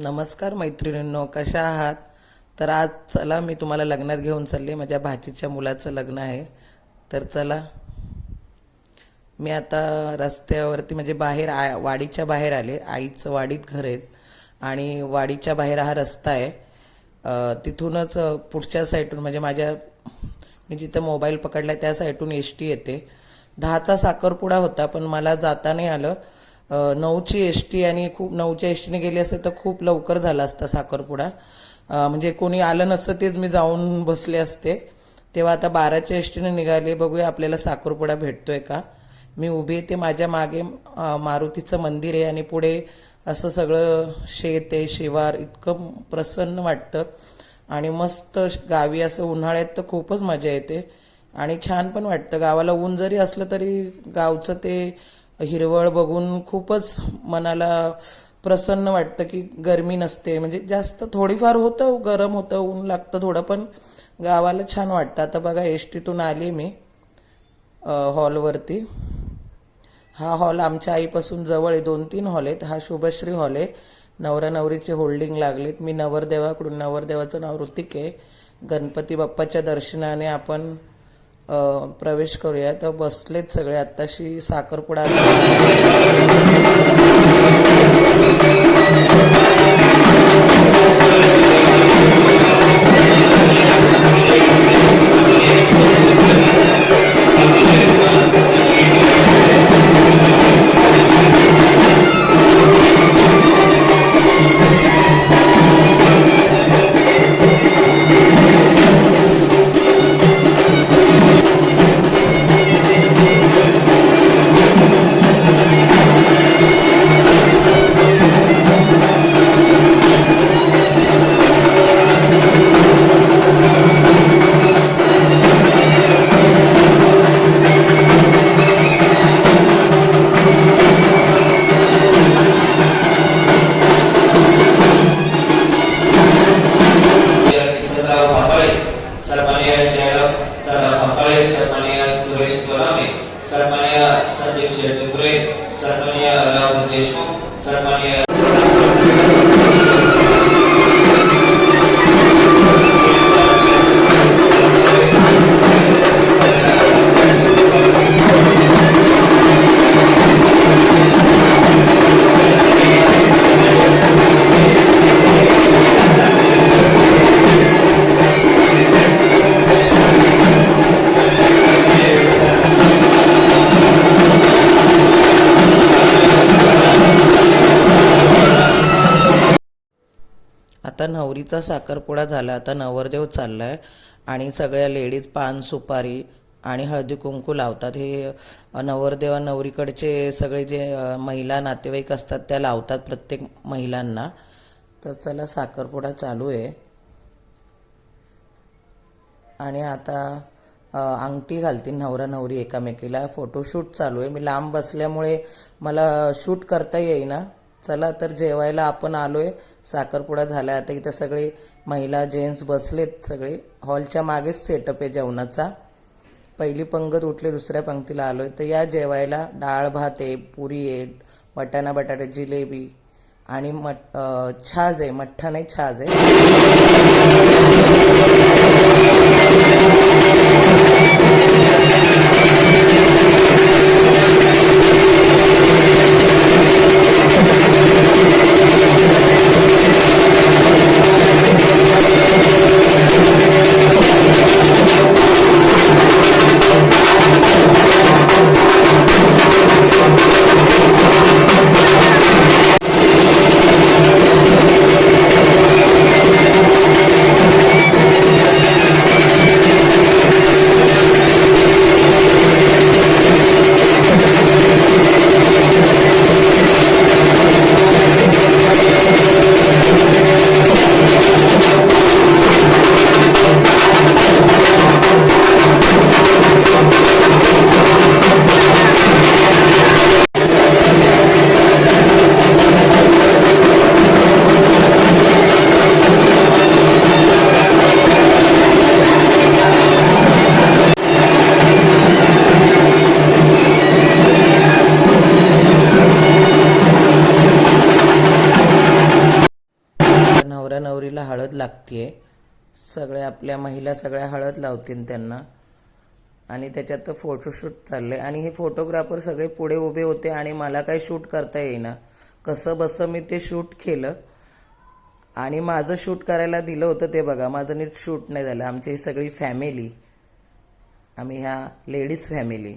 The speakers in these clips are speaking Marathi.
नमस्कार मैत्रिणींनो कशा आहात? तर आज चला मी तुम्हाला लग्नात घेऊन चालले. माझ्या भाचीच्या मुलाचं लग्न आहे. तर चला. मी आता रस्त्यावरती म्हणजे बाहेर आ वाडीच्या बाहेर आले. आईचं वाडीत घर आहेत आणि वाडीच्या बाहेर हा रस्ता आहे. तिथूनच पुढच्या साईडून म्हणजे माझ्या मी जिथं मोबाईल पकडला त्या साईडून एस टी येते. दहाचा साखरपुडा होता पण मला जाता नाही आलं. नऊची एस टी आणि खूप नऊच्या एस टीने गेली असते तर खूप लवकर झाला असता साखरपुडा. म्हणजे कोणी आलं नसतं तेच मी जाऊन बसले असते. तेव्हा आता बाराच्या एस टीने निघाले बघूया आपल्याला साखरपुडा भेटतोय का? मी उभी आहे ते माझ्या मागे मारुतीचं मंदिर आहे आणि पुढे असं सगळं शेत आहे शिवार इतकं प्रसन्न वाटतं. आणि मस्त गावी असं उन्हाळ्यात तर खूपच मजा येते. आणि छान पण वाटतं गावाला ऊन जरी असलं तरी गावचं ते हिरवळ बघून खूपच मनाला प्रसन्न वाटतं की गरमी नसते. म्हणजे जास्त थोडीफार होतं गरम होतं ऊन लागतं थोडं पण गावाला छान वाटतं. आता बघा एस टीतून आली मी हॉलवरती. हा हॉल आमच्या आईपासून जवळ आहे. दोन तीन हॉल आहेत. हा शुभश्री हॉल आहे. नवरा नवरीचे होल्डिंग लागलेत. मी नवरदेवाकडून नवरदेवाचं नाव ऋतिक आहे. गणपती बाप्पाच्या दर्शनाने आपण प्रवेश करूया. तर बसलेत सगळे. आत्ताशी साखरपुडा सन्मान्य संजीव शेळकुरे सन्मान्य राहुल देशमुख सन्मान्य आता नवरीचा साखरपुडा झाला आता नवरदेव चाललाय आणि सगळ्या लेडीज पान सुपारी आणि हळदी कुंकू लावतात. हे नवरदेव नवरदेवा नवरीकडचे सगळे जे महिला नातेवाईक असतात त्या लावतात प्रत्येक महिलांना. तर चला साखरपुडा चालू आहे. आणि आता अंगठी घालतील नवरा नवरी एकामेकीला. फोटोशूट चालू आहे. मी लांब बसल्यामुळे मला शूट करता येईना. चला तर जेवायला आपण आलोय. साखरपुडा झाला आता इथं सगळे महिला जेंट्स बसलेत. सगळे हॉलच्या मागेच सेटअप आहे जेवणाचा. पहिली पंगत उठले दुसऱ्या पंक्तीला आलोय. तर या जेवायला डाळ भात आहे पुरी आहे वटाणा बटाटे जिलेबी आणि मठ छाज आहे. मठ्ठा नाही छाज आहे. नवरा नवरीला हळद लागते सगळ्या आपल्या महिला सगळ्या हळद लावतील त्यांना. आणि त्याच्यात तर फोटोशूट चाललंय. आणि हे फोटोग्राफर सगळे पुढे उभे होते आणि मला काही शूट करता येईना. कसं बसं मी ते शूट केलं. आणि माझं शूट करायला दिलं होतं ते बघा. माझं नीट शूट नाही झालं. आमची सगळी फॅमिली आम्ही ह्या लेडीज फॅमिली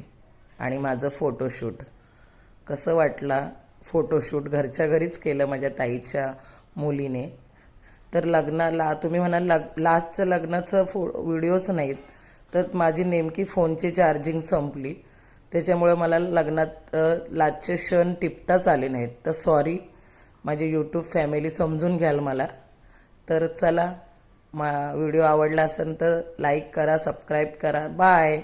आणि माझं फोटोशूट कसं वाटला फोटोशूट घरच्या घरीच केलं माझ्या ताईच्या मुलीने. तर लग्नाला तुम्ही म्हणाल लग लास्टचं लग्नाचं फो व्हिडिओच नाहीत. तर माझी नेमकी फोनची चार्जिंग संपली. त्याच्यामुळे मला लग्नात लास्टचे क्षण टिपताच आले नाहीत. तर सॉरी माझी यूट्यूब फॅमिली समजून घ्याल मला. तर चला मा व्हिडिओ आवडला असेल तर लाईक करा सबस्क्राईब करा. बाय